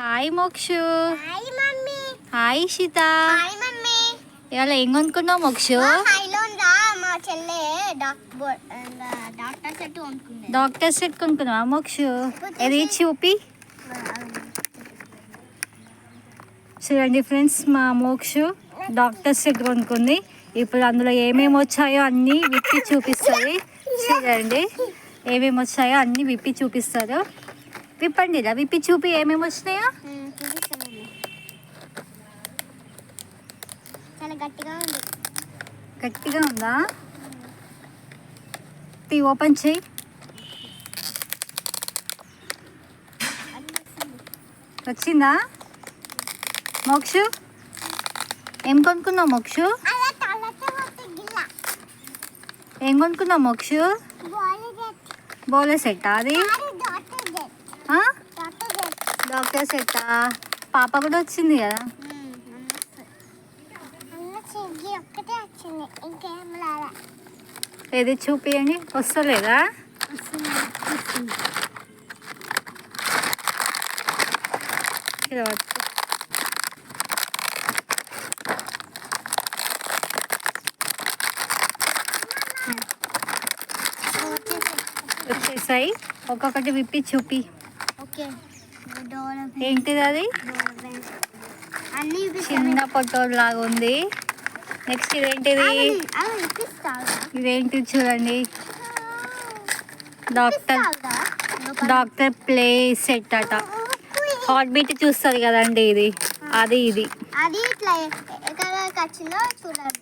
Hi Mokshu hi mummy hi Shitha hi mummy ఇవాళ ఏం కొనుక్కున్నావు మోక్షు డాక్టర్ సెట్ కొనుక్కున్నావా మోక్షు ఇది చూపి? చూడండి ఫ్రెండ్స్ మా మోక్షు డాక్టర్ సెట్ కొనుక్కుంది. ఇప్పుడు అందులో ఏమేమి వచ్చాయో అన్నీ విప్పి చూపిస్తుంది. చూడండి. ఏమేమి వచ్చాయో అన్నీ విప్పి చూపిస్తారు విప్పండి ఇలా విప్పి చూపి ఏమేమి వచ్చినాయో? చాలా గట్టిగా ఉంది. గట్టిగా ఉందా? తీ ఓపెన్ చేయి. వచ్చిందా? మోక్షు? ఏం కొనుక్కున్నావు మోక్షు? ఏం కొనుక్కున్నావు మోక్షు? Ball set. అది అది డాక్టర్ జెట్ ఆ? డాక్టర్ జెట్ డాక్టర్ సెట్ పాప కూడా వచ్చింది కదా? ఏది చూపియండి? వస్తలేదా? ఇక్కడ వచ్చేసాయి. ఒక్కొక్కటి విప్పి చూపి. ఓకే. ఏంటిది అది? చిన్న పొట్టోడు లాగా ఉంది. నెక్స్ట్ ఇదేంటిది? ఇదేంటిది చూడండి. డాక్టర్ డాక్టర్ ప్లే సెట్ అట. హార్ట్ బీట్ చూస్తుంది కదండి ఇది. అది ఇది. అది ఇట్లా చూడండి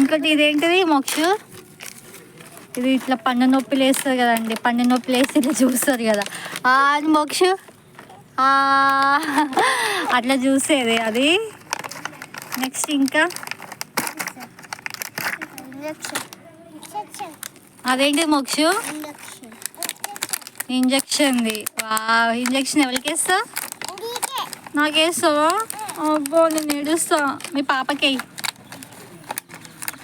ఇంకోటి ఇదేంటిది? మోక్ష? ఇది ఇట్లా పన్ను నొప్పి లేస్తుంది కదండి పన్ను నొప్పి లేస్తే ఇట్లా చూస్తారు కదా. ఆ అది మోక్ష. ఆ, అట్లా చూసేది అది. నెక్స్ట్ ఇంకా? అదేంటి మోక్ష? ఇంజక్షన్ ఇంజక్షన్ది. వా ఇంజక్షన్ ఎవరికి వేస్తా? నీకే నాకేస్తావా? అబ్బో నేను ఏడుస్తా. మీ పాపకి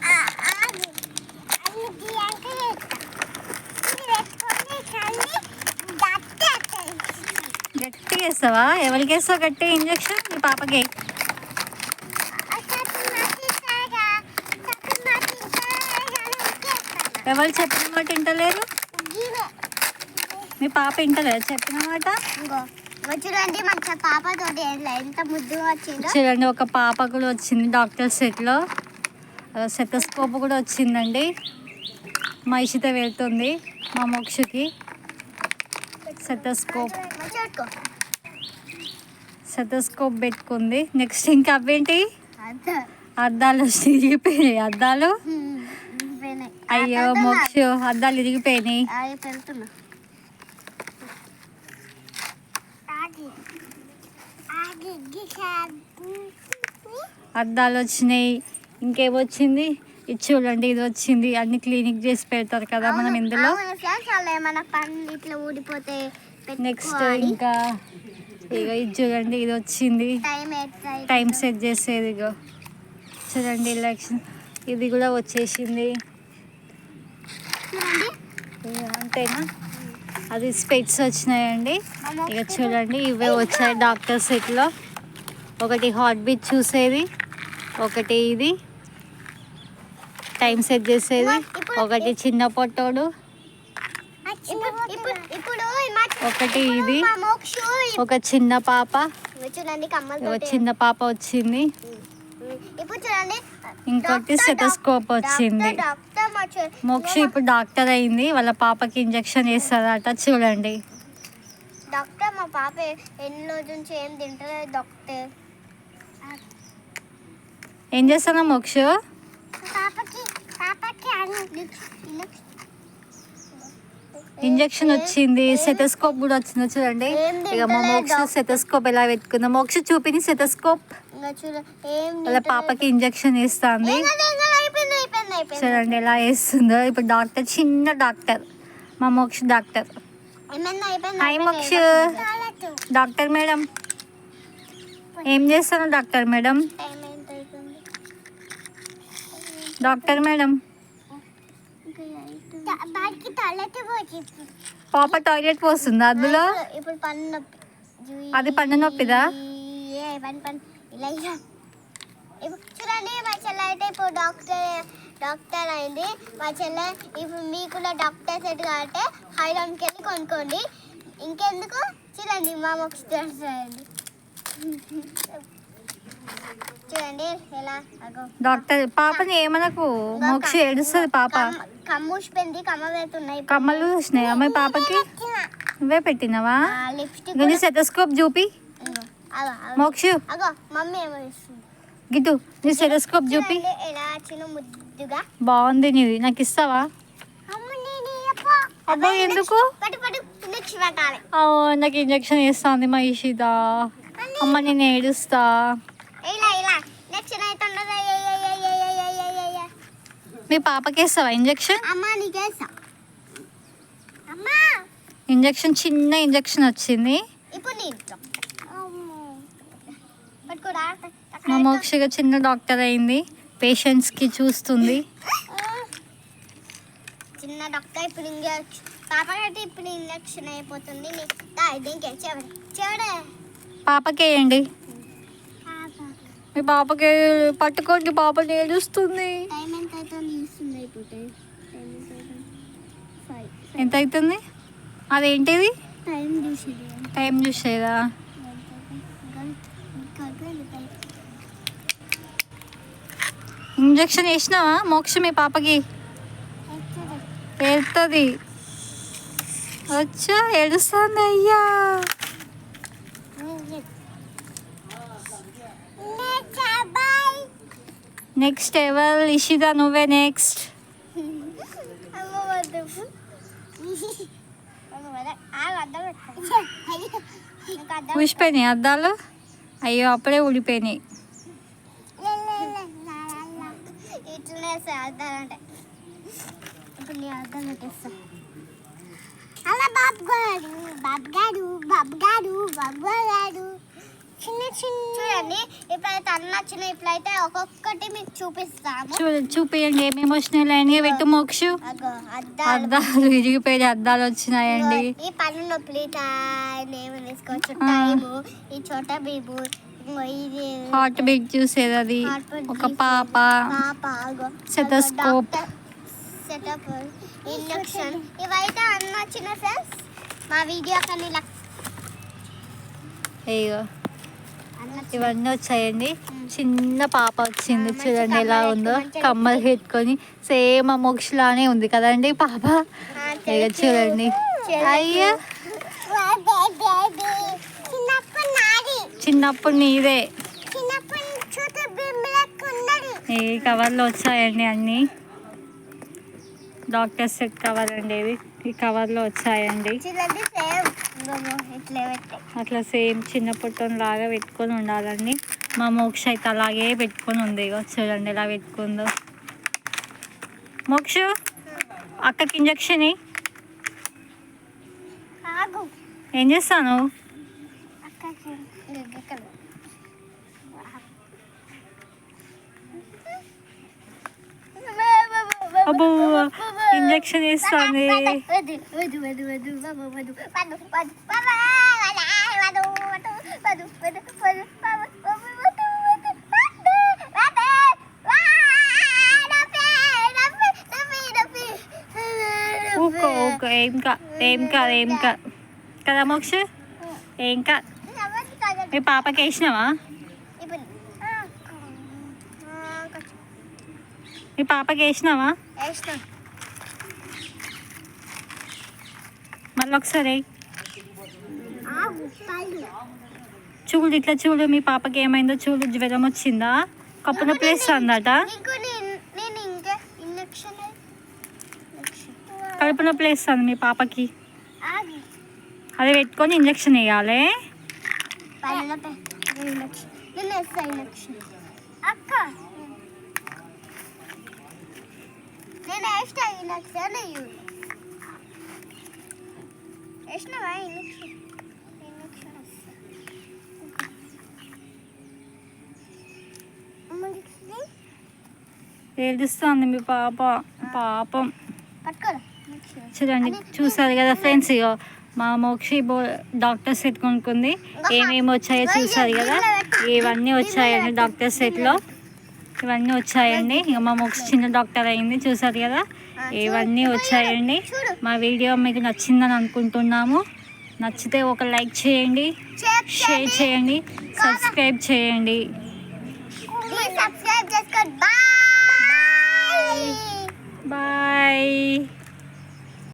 ఆ, ఆగు. అన్ని తీయాక చేస్తా. ఇది పెట్టుకొని కానీ దట్ట అట్టేసి. గట్టిగా వేస్తావా ఎవరికి వేస్తావు గట్టిగా ఇంజక్షన్ మీ పాపకి. ఎవరు చెప్పిన మాట వింటలేరు. మీ పాప వింటలేదు చెప్పిన మాట? ఎట్లా ఎంత ముద్దుగా వచ్చిందో. చూడండి ఒక పాప కూడా వచ్చింది డాక్టర్ సెట్లో. సెటస్కోప్ కూడా వచ్చిందండి. మా ఇషిత వెళ్తుంది మా మోక్షకి. సెటస్కోప్. సెటస్కోప్ పెట్టుకుంది. నెక్స్ట్ ఇంకా అవేంటి. అద్దాలు. ఇరిగిపోయినాయి. అద్దాలు. అయ్యో మోక్ష. అద్దాలు ఇరిగిపోయినాయి. అద్దాలు వచ్చినాయి. ఇంకేమొచ్చింది ఇది చూడండి ఇది వచ్చింది. అన్ని క్లీనిక్ చేసి పెడతారు కదా మనం ఇందులో. నెక్స్ట్ ఇంకా ఇక ఇది చూడండి ఇది వచ్చింది. టైం సెట్ చేసేది ఇగో. చూడండి ఎలక్షన్ ఇది కూడా వచ్చేసింది. అంతేనా? అది స్పెట్స్ వచ్చినాయండి. ఇక చూడండి ఇవే వచ్చాయి డాక్టర్ సెట్లో. ఒకటి హార్ట్ బీట్ చూసేది ఒకటి ఇది. టైం సెట్ చేసేది ఒకటి చిన్న పొట్టోడు ఇప్పుడు ఇప్పుడు ఇప్పుడు మా- ఒకటి ఇది. ఒక చిన్న పాప. చిన్న పాప వచ్చింది. డాక్టర్, స్టెథోస్కోప్ వచ్చింది. మోక్ష ఇప్పుడు డాక్టర్ అయింది. వాళ్ళ పాపకి ఇంజెక్షన్ వేస్తుందట చూడండి. డాక్టర్ మా పాప ఎన్ని రోజుల నుంచి ఏం తింటలేదు డాక్టర్. ఏం చేస్తానా మోక్ష? పాపకి పాపకి ఇంజెక్షన్ వచ్చింది సెటస్కోప్ కూడా వచ్చింది. చూడండి. ఇక మా మోక్ష. సెటస్కోప్ ఎలా పెట్టుకుందా మోక్ష చూపిని సెటస్కోప్ వాళ్ళ తింటలేదు. పాపకి ఇంజెక్షన్ వేస్తుంది. అయిపోయింది చూడండి ఎలా వేస్తుందో. ఇప్పుడు డాక్టర్ చిన్న డాక్టర్. మా మోక్ష డాక్టర్. హాయ్ అయిపోయింది, మోక్ష. Doctor madam. ఏం చేస్తాను డాక్టర్ మేడం? Doctor madam. పాప టాయిలెట్ పోస్తుందా అందులో? ఇప్పుడు పన్ను నొప్పి. అది పన్ను నొప్పిదా? చూడండి మా చెల్లె అయితే ఇప్పుడు డాక్టర్ డాక్టర్ అయింది. మా చెల్లె ఇప్పుడు మీకు కూడా డాక్టర్ సెట్ కాబట్టి హైరాన్కి వెళ్ళి కొనుక్కోండి. ఇంకెందుకు? చూడండి మా మొక్క చూడండి. చూడండి ఎలా? డాక్టర్ పాపని ఏమనకు? మోక్ష ఏడుస్తుంది పాప. కమ్మూసిపోయింది కమ్మ పెడుతున్నాయి. కమ్మలు చూసినాయి అమ్మాయి పాపకి? నువ్వే పెట్టినావా? లిప్స్టిక్ దీని సెటస్కోప్ చూపి. మోక్ష. అగో మమ్మీ ఏమో గిట్టు నీ సెటస్కోప్ చూపి. ఎలా చిన్న ముద్దుగా. బాగుంది నీది. నాకు ఇస్తావా. అబ్బా ఎందుకు? నాకు ఇంజక్షన్ వేస్తుంది మా ఇషిత అమ్మ నేను ఏడుస్తా. మీ పాపకి వేస్తావా ఇంజక్షన్? అమ్మ నీకేసా అమ్మా! ఇంజక్షన్ చిన్న ఇంజక్షన్ వచ్చింది. ఇప్పుడు మా మోక్షగా చిన్న డాక్టర్ అయింది. పేషెంట్స్కి చూస్తుంది. చిన్న డాక్టర్ ఇప్పుడు ఇంజక్షన్ పాపకైతే ఇప్పుడు ఇంజక్షన్ అయిపోతుంది. నీ- దా, దీనికి చెవడే చెవడే. పాపకి వేయండి. మీ పాపకి పట్టుకోండి పాప ఏడుస్తుంది ఎంత అవుతుంది అదేంటిది? టైం చూసింది. ఇంజక్షన్ వేసినావా మోక్ష మీ పాపకి? వెళ్తుంది వచ్చా ఏడుస్తుంది అయ్యా. నెక్స్ట్ ఎవరు? ఇషిత నువ్వే నెక్స్ట్ ఊసిపోయినాయి అద్దాలు? అయ్యో అప్పుడే ఊడిపోయినాయి. ఇట్లనే అద్దాలంటే ఇప్పుడు నీ అద్దం పెట్టేస్తా అలా బాబు గారు బాబు గారు బాబు గారు బాబు గారు చిన్న చిన్న చూడండి ఇప్పుడైతే అన్న చిన్న ఇప్పుడైతే ఒక్కొక్కటి మీకు చూపిస్తాము. చూ చూపియండి ఏమేమి వచ్చినాయి లైన్గా పెట్టు మోక్షు. అగో అద్దాలు. అద్దాలు ఇరిగిపోయిన అద్దాలు వచ్చినాయండి. ఈ పన్ను నొప్పులు నేమ్ తీసుకోవచ్చు. ఆ. టైము ఈ చోట బీబు ఇంకో ఇది హార్ట్ బీట్ చూసేది అది. Heart beat ఒక చూసేది. పాప. పాప అగో. Stethoscope. సెటప్ ఇంజక్షన్ ఇవైతే అన్న చిన్న ఫ్రెండ్స్ మా వీడియో కానీ అయ్యో అన్న ఇవన్నీ వచ్చాయండి. చిన్న పాప వచ్చింది చూడండి ఎలా ఉందో. కమ్మలు పెట్టుకొని సేమ్ ఆ మోక్షలానే ఉంది కదండి పాప? ఇక చూడండి. అయ్యో. చిన్నప్పుడు నాది. ఈ కవర్లో వచ్చాయండి అన్నీ? డాక్టర్ సెట్ కవర్ అండి ఇది ఈ కవర్లో వచ్చాయండి. అట్లా సేమ్ చిన్న పుట్టం లాగా పెట్టుకొని ఉండాలండి. మా మోక్ష అయితే అలాగే పెట్టుకొని ఉంది. ఇగో చూడండి ఎలా పెట్టుకుందో. మోక్ష అక్కకి ఇంజక్షన్ ఏం చేస్తాను అబ్బో ఇంజక్షన్ ఇస్తుంది ఊకో ఊకో ఏం కా ఏం కాదు ఏం కాదు కదా మోక్ష ఏం కాదు మీ పాపకి వేసినావా మీ పాపకి వేసినావా? మళ్ళీ ఒకసారి చూడు ఇట్లా చూడు మీ పాపకి ఏమైందో చూడు జ్వరం వచ్చిందా? కప్పు నొప్పి వేస్తుందట కడుపు నొప్పి వేస్తుంది మీ పాపకి. అది పెట్టుకొని ఇంజక్షన్ వేయాలి. అక్క. నేను వేస్తా. వేసినావా ఏడుస్తుంది మీ పాప. పాపం. చూడండి చూసారు కదా ఫ్రెండ్స్ ఇగో మా మోక్షి బో డాక్టర్ సెట్ కొనుక్కుంది. ఏమేమి వచ్చాయో చూసారు కదా. ఇవన్నీ వచ్చాయండి డాక్టర్ సెట్లో. ఇవన్నీ వచ్చాయండి. ఇక మా మోక్షి చిన్న డాక్టర్ అయింది చూసారు కదా? ఇవన్నీ వచ్చాయండి. మా వీడియో మీకు నచ్చిందని అనుకుంటున్నాము. నచ్చితే ఒక లైక్ చేయండి షేర్ చేయండి సబ్స్క్రైబ్ చేయండి. బాయ్